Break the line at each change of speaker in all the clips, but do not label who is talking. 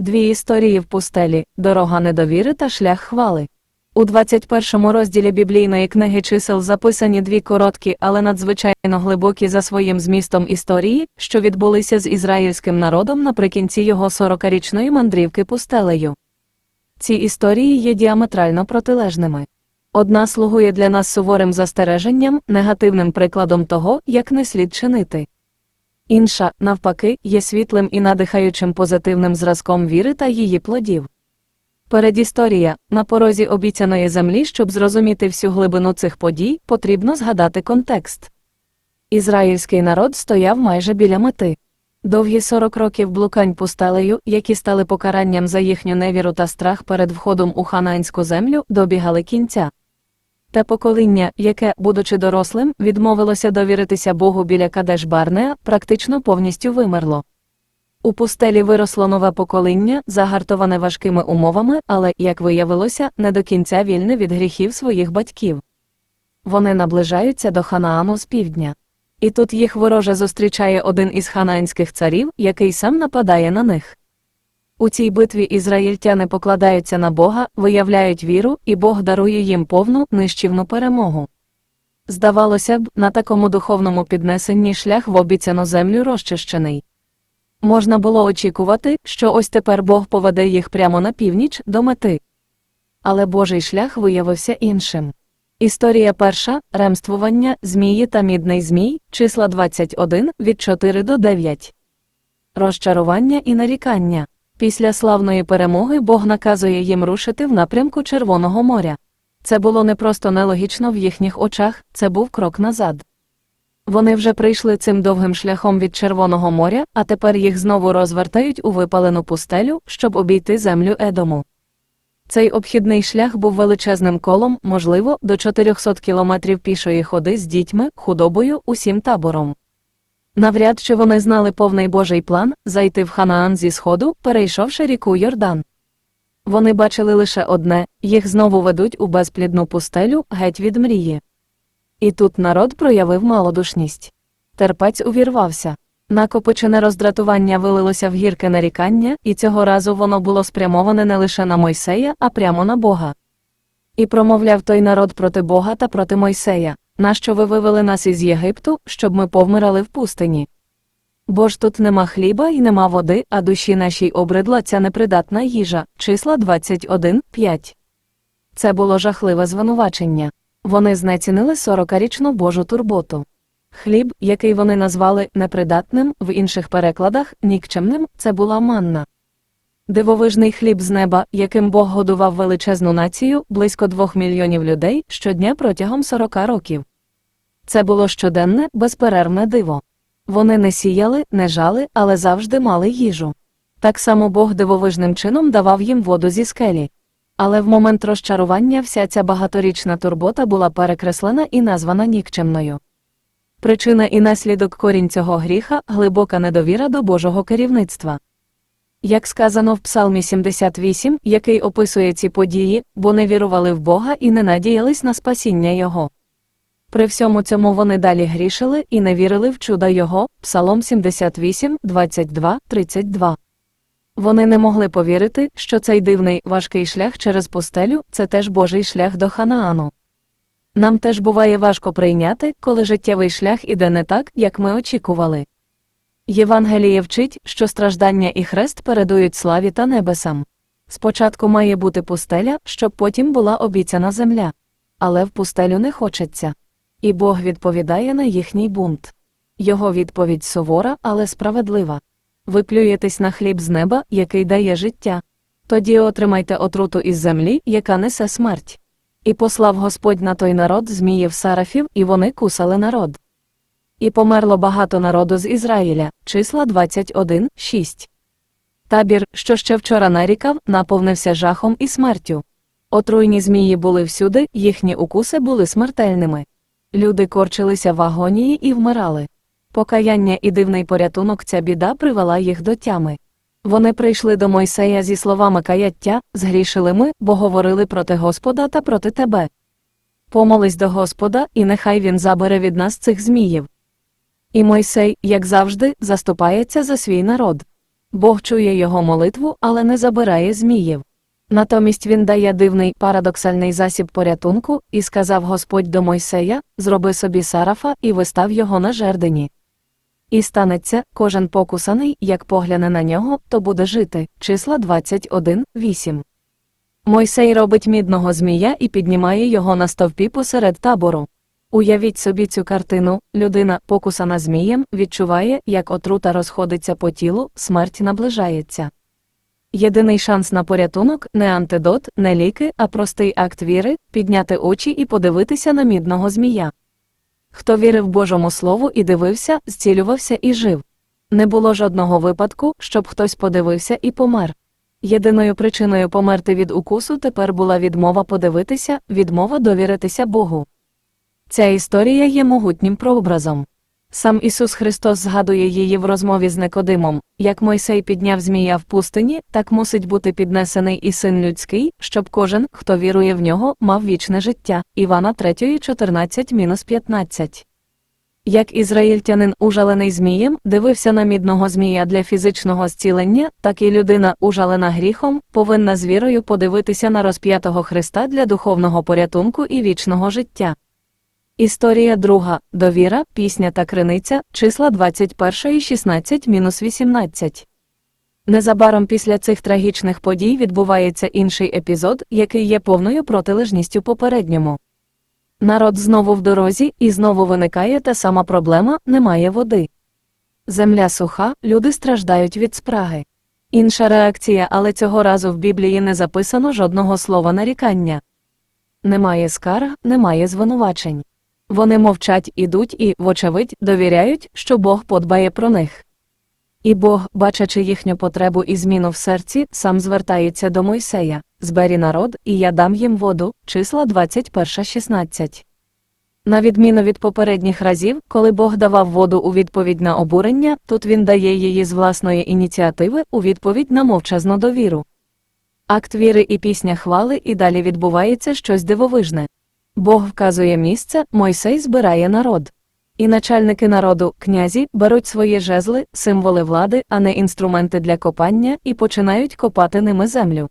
Дві історії в пустелі дорога недовіри та шлях хвали. У 21 розділі біблійної книги чисел записані дві короткі, але надзвичайно глибокі за своїм змістом історії, що відбулися з ізраїльським народом наприкінці його 40-річної мандрівки пустелею. Ці історії є діаметрально протилежними. Одна слугує для нас суворим застереженням, негативним прикладом того, як не слід чинити. Інша, навпаки, є світлим і надихаючим позитивним зразком віри та її плодів. Передісторія на порозі обіцяної землі, щоб зрозуміти всю глибину цих подій, потрібно згадати контекст. Ізраїльський народ стояв майже біля мети. Довгі 40 років блукань пустелею, які стали покаранням за їхню невіру та страх перед входом у ханаанську землю, добігали кінця. Те покоління, яке, будучи дорослим, відмовилося довіритися Богу біля Кадеш Барнеа, практично повністю вимерло. У пустелі виросло нове покоління, загартоване важкими умовами, але, як виявилося, не до кінця вільне від гріхів своїх батьків. Вони наближаються до Ханаану з півдня. І тут їх вороже зустрічає один із ханаанських царів, який сам нападає на них. У цій битві ізраїльтяни покладаються на Бога, виявляють віру, і Бог дарує їм повну нищівну перемогу. Здавалося б, на такому духовному піднесенні шлях в обіцяну землю розчищений. Можна було очікувати, що ось тепер Бог поведе їх прямо на північ до мети. Але Божий шлях виявився іншим. Історія перша ремствування, змії та мідний змій, числа 21 від 4 до 9. Розчарування і нарікання. Після славної перемоги Бог наказує їм рушити в напрямку Червоного моря. Це було не просто нелогічно в їхніх очах, це був крок назад. Вони вже прийшли цим довгим шляхом від Червоного моря, а тепер їх знову розвертають у випалену пустелю, щоб обійти землю Едому. Цей обхідний шлях був величезним колом, можливо, до 400 кілометрів пішої ходи з дітьми, худобою, усім табором. Навряд чи вони знали повний Божий план зайти в Ханаан зі сходу, перейшовши ріку Йордан. Вони бачили лише одне їх знову ведуть у безплідну пустелю геть від мрії. І тут народ проявив малодушність. Терпець увірвався. Накопичене роздратування вилилося в гірке нарікання, і цього разу воно було спрямоване не лише на Мойсея, а прямо на Бога. І промовляв той народ проти Бога та проти Мойсея, нащо ви вивели нас із Єгипту, щоб ми повмирали в пустині? Бо ж тут нема хліба і нема води, а душі нашій обридла ця непридатна їжа, числа 21, 5. Це було жахливе звинувачення. Вони знецінили 40-річну Божу турботу. Хліб, який вони назвали непридатним, в інших перекладах нікчемним, це була манна. Дивовижний хліб з неба, яким Бог годував величезну націю, близько двох мільйонів людей щодня протягом 40 років. Це було щоденне, безперервне диво. Вони не сіяли, не жали, але завжди мали їжу. Так само Бог дивовижним чином давав їм воду зі скелі. Але в момент розчарування вся ця багаторічна турбота була перекреслена і названа нікчемною. Причина і наслідок корінь цього гріха глибока недовіра до Божого керівництва. Як сказано в Псалмі 78, який описує ці події, бо не вірували в Бога і не надіялись на спасіння Його. При всьому цьому вони далі грішили і не вірили в чуда Його, Псалом 78, 22, 32. Вони не могли повірити, що цей дивний важкий шлях через пустелю це теж Божий шлях до Ханаану. Нам теж буває важко прийняти, коли життєвий шлях іде не так, як ми очікували. Євангеліє вчить, що страждання і хрест передують славі та небесам. Спочатку має бути пустеля, щоб потім була обіцяна земля. Але в пустелю не хочеться. І Бог відповідає на їхній бунт. Його відповідь сувора, але справедлива. Ви плюєтесь на хліб з неба, який дає життя. Тоді отримайте отруту із землі, яка несе смерть. І послав Господь на той народ зміїв сарафів, і вони кусали народ. І померло багато народу з Ізраїля, числа 21, 6. Табір, що ще вчора нарікав, наповнився жахом і смертю. Отруйні змії були всюди, їхні укуси були смертельними. Люди корчилися в агонії і вмирали. Покаяння і дивний порятунок ця біда привела їх до тями. Вони прийшли до Мойсея зі словами каяття, згрішили ми, бо говорили проти Господа та проти тебе. Помолись до Господа, і нехай він забере від нас цих зміїв. І Мойсей, як завжди, заступається за свій народ. Бог чує його молитву, але не забирає зміїв. Натомість він дає дивний парадоксальний засіб порятунку, і сказав Господь до Мойсея: Зроби собі сарафа і вистав його на жердині. І станеться, кожен покусаний, як погляне на нього, то буде жити. Числа 21, 8. Мойсей робить мідного змія і піднімає його на стовпі посеред табору. Уявіть собі цю картину, людина, покусана змієм, відчуває, як отрута розходиться по тілу, смерть наближається. Єдиний шанс на порятунок не антидот, не ліки, а простий акт віри підняти очі і подивитися на мідного змія. Хто вірив Божому Слову і дивився, зцілювався і жив. Не було жодного випадку, щоб хтось подивився і помер. Єдиною причиною померти від укусу тепер була відмова подивитися, відмова довіритися Богу. Ця історія є могутнім прообразом. Сам Ісус Христос згадує її в розмові з Никодимом, як Мойсей підняв змія в пустині, так мусить бути піднесений і син людський, щоб кожен, хто вірує в нього, мав вічне життя. Івана 3, 14-15. Як ізраїльтянин, ужалений змієм, дивився на мідного змія для фізичного зцілення, так і людина, ужалена гріхом, повинна з вірою подивитися на розп'ятого Христа для духовного порятунку і вічного життя. Історія друга. Довіра, пісня та криниця, числа 21 16-18. Незабаром після цих трагічних подій відбувається інший епізод, який є повною протилежністю попередньому. Народ знову в дорозі, і знову виникає та сама проблема немає води. Земля суха, люди страждають від спраги. Інша реакція, але цього разу в Біблії не записано жодного слова нарікання. Немає скарг, немає звинувачень. Вони мовчать, ідуть і, вочевидь, довіряють, що Бог подбає про них. І Бог, бачачи їхню потребу і зміну в серці, сам звертається до Мойсея збері народ, і я дам їм воду, числа 21-16. На відміну від попередніх разів, коли Бог давав воду у відповідь на обурення, тут він дає її з власної ініціативи у відповідь на мовчазну довіру. Акт віри і пісня хвали, і далі відбувається щось дивовижне. Бог вказує місце, Мойсей збирає народ. І начальники народу, князі, беруть свої жезли, символи влади, а не інструменти для копання, і починають копати ними землю.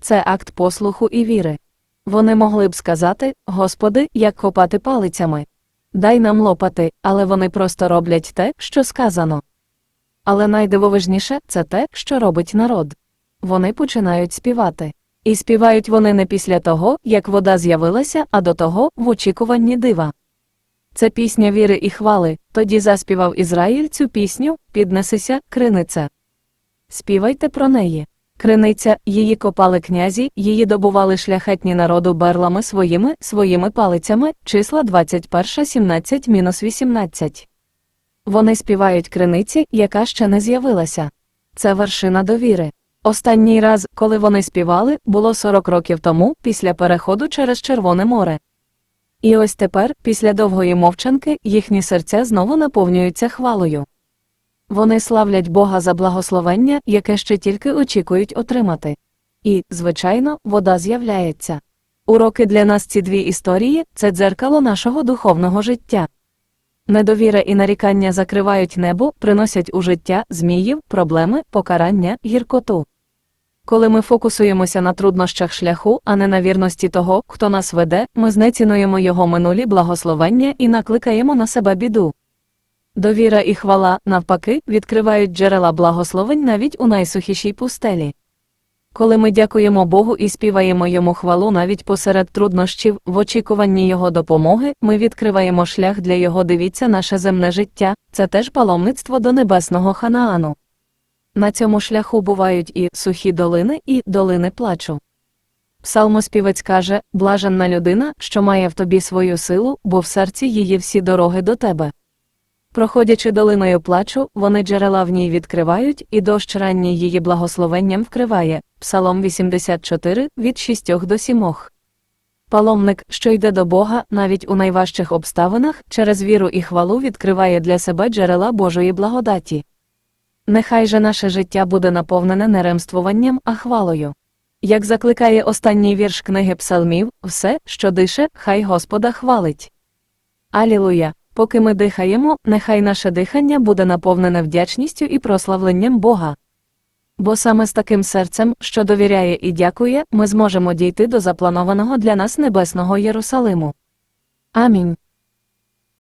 Це акт послуху і віри. Вони могли б сказати, Господи, як копати палицями. Дай нам лопати, але вони просто роблять те, що сказано. Але найдивовижніше це те, що робить народ. Вони починають співати. І співають вони не після того, як вода з'явилася, а до того в очікуванні дива. Це пісня віри і хвали, тоді заспівав Ізраїль цю пісню, піднесися, криниця. Співайте про неї. Криниця, її копали князі, її добували шляхетні народу берлами своїми, своїми палицями, числа 21, 17-18. Вони співають криниці, яка ще не з'явилася. Це вершина довіри. Останній раз, коли вони співали, було 40 років тому, після переходу через Червоне море. І ось тепер, після довгої мовчанки, їхні серця знову наповнюються хвалою. Вони славлять Бога за благословення, яке ще тільки очікують отримати. І, звичайно, вода з'являється. Уроки для нас ці дві історії це дзеркало нашого духовного життя. Недовіра і нарікання закривають небо, приносять у життя зміїв, проблеми, покарання, гіркоту. Коли ми фокусуємося на труднощах шляху, а не на вірності того, хто нас веде, ми знецінуємо його минулі благословення і накликаємо на себе біду. Довіра і хвала, навпаки, відкривають джерела благословень навіть у найсухішій пустелі. Коли ми дякуємо Богу і співаємо йому хвалу навіть посеред труднощів, в очікуванні Його допомоги, ми відкриваємо шлях для Його дивіться наше земне життя, це теж паломництво до небесного Ханаану. На цьому шляху бувають і сухі долини, і долини плачу. Псалмоспівець каже блаженна людина, що має в тобі свою силу, бо в серці її всі дороги до тебе. Проходячи долиною плачу, вони джерела в ній відкривають, і дощ ранній її благословенням вкриває. Псалом 84 від 6 до 7. Паломник, що йде до Бога, навіть у найважчих обставинах, через віру і хвалу відкриває для себе джерела Божої благодаті. Нехай же наше життя буде наповнене не ремствуванням, а хвалою. Як закликає останній вірш книги Псалмів, все, що дише, хай Господа хвалить. Алілуя! Поки ми дихаємо, нехай наше дихання буде наповнене вдячністю і прославленням Бога. Бо саме з таким серцем, що довіряє і дякує, ми зможемо дійти до запланованого для нас небесного Єрусалиму. Амінь.